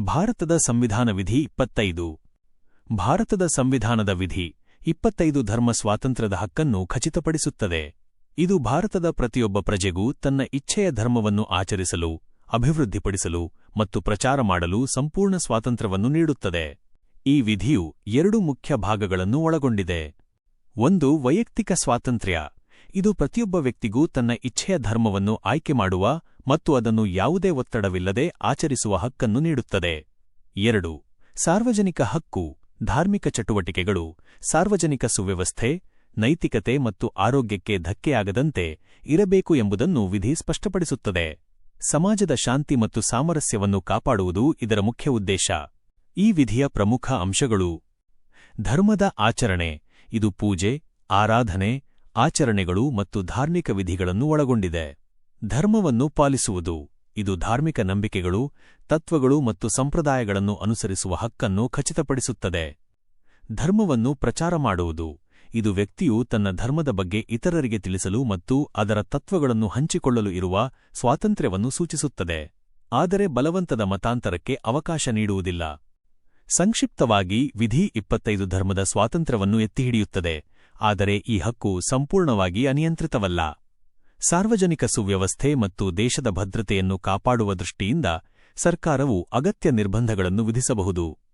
ಭಾರತದ ಸಂವಿಧಾನ ವಿಧಿ ಇಪ್ಪತ್ತೈದು. ಭಾರತದ ಸಂವಿಧಾನದ ವಿಧಿ ಇಪ್ಪತ್ತೈದು ಧರ್ಮ ಸ್ವಾತಂತ್ರ್ಯದ ಹಕ್ಕನ್ನು ಖಚಿತಪಡಿಸುತ್ತದೆ. ಇದು ಭಾರತದ ಪ್ರತಿಯೊಬ್ಬ ಪ್ರಜೆಗೂ ತನ್ನ ಇಚ್ಛೆಯ ಧರ್ಮವನ್ನು ಆಚರಿಸಲು, ಅಭಿವೃದ್ಧಿಪಡಿಸಲು ಮತ್ತು ಪ್ರಚಾರ ಮಾಡಲು ಸಂಪೂರ್ಣ ಸ್ವಾತಂತ್ರ್ಯವನ್ನು ನೀಡುತ್ತದೆ. ಈ ವಿಧಿಯು ಎರಡು ಮುಖ್ಯ ಭಾಗಗಳನ್ನು ಒಳಗೊಂಡಿದೆ. ಒಂದು, ವೈಯಕ್ತಿಕ ಸ್ವಾತಂತ್ರ್ಯ. ಇದು ಪ್ರತಿಯೊಬ್ಬ ವ್ಯಕ್ತಿಗೂ ತನ್ನ ಇಚ್ಛೆಯ ಧರ್ಮವನ್ನು ಆಯ್ಕೆ ಮಾಡುವ ಮತ್ತು ಅದನ್ನು ಯಾವುದೇ ಒತ್ತಡವಿಲ್ಲದೆ ಆಚರಿಸುವ ಹಕ್ಕನ್ನು ನೀಡುತ್ತದೆ. ಎರಡು, ಸಾರ್ವಜನಿಕ ಹಕ್ಕು, ಧಾರ್ಮಿಕ ಚಟುವಟಿಕೆಗಳು, ಸಾರ್ವಜನಿಕ ಸುವ್ಯವಸ್ಥೆ, ನೈತಿಕತೆ ಮತ್ತು ಆರೋಗ್ಯಕ್ಕೆ ಧಕ್ಕೆಯಾಗದಂತೆ ಇರಬೇಕು ಎಂಬುದನ್ನು ವಿಧಿ ಸ್ಪಷ್ಟಪಡಿಸುತ್ತದೆ. ಸಮಾಜದ ಶಾಂತಿ ಮತ್ತು ಸಾಮರಸ್ಯವನ್ನು ಕಾಪಾಡುವುದು ಇದರ ಮುಖ್ಯ ಉದ್ದೇಶ. ಈ ವಿಧಿಯ ಪ್ರಮುಖ ಅಂಶಗಳು ಧರ್ಮದ ಆಚರಣೆ, ಇದು ಪೂಜೆ, ಆರಾಧನೆ, ಆಚರಣೆಗಳು ಮತ್ತು ಧಾರ್ಮಿಕ ವಿಧಿಗಳನ್ನು ಒಳಗೊಂಡಿದೆ. ಧರ್ಮವನ್ನು ಪಾಲಿಸುವುದು. ಇದು ಧಾರ್ಮಿಕ ನಂಬಿಕೆಗಳು, ತತ್ವಗಳು ಮತ್ತು ಸಂಪ್ರದಾಯಗಳನ್ನು ಅನುಸರಿಸುವ ಹಕ್ಕನ್ನು ಖಚಿತಪಡಿಸುತ್ತದೆ. ಧರ್ಮವನ್ನು ಪ್ರಚಾರ ಮಾಡುವುದು. ಇದು ವ್ಯಕ್ತಿಯು ತನ್ನ ಧರ್ಮದ ಬಗ್ಗೆ ಇತರರಿಗೆ ತಿಳಿಸಲು ಮತ್ತು ಅದರ ತತ್ವಗಳನ್ನು ಹಂಚಿಕೊಳ್ಳಲು ಇರುವ ಸ್ವಾತಂತ್ರ್ಯವನ್ನು ಸೂಚಿಸುತ್ತದೆ. ಆದರೆ ಬಲವಂತದ ಮತಾಂತರಕ್ಕೆ ಅವಕಾಶ ನೀಡುವುದಿಲ್ಲ. ಸಂಕ್ಷಿಪ್ತವಾಗಿ, ವಿಧಿ ಇಪ್ಪತ್ತೈದು ಧರ್ಮದ ಸ್ವಾತಂತ್ರ್ಯವನ್ನು ಎತ್ತಿಹಿಡಿಯುತ್ತದೆ. ಆದರೆ ಈ ಹಕ್ಕು ಸಂಪೂರ್ಣವಾಗಿ ಅನಿಯಂತ್ರಿತವಲ್ಲ. ಸಾರ್ವಜನಿಕ ಸುವ್ಯವಸ್ಥೆ ಮತ್ತು ದೇಶದ ಭದ್ರತೆಯನ್ನು ಕಾಪಾಡುವ ದೃಷ್ಟಿಯಿಂದ ಸರ್ಕಾರವು ಅಗತ್ಯ ನಿರ್ಬಂಧಗಳನ್ನು ವಿಧಿಸಬಹುದು.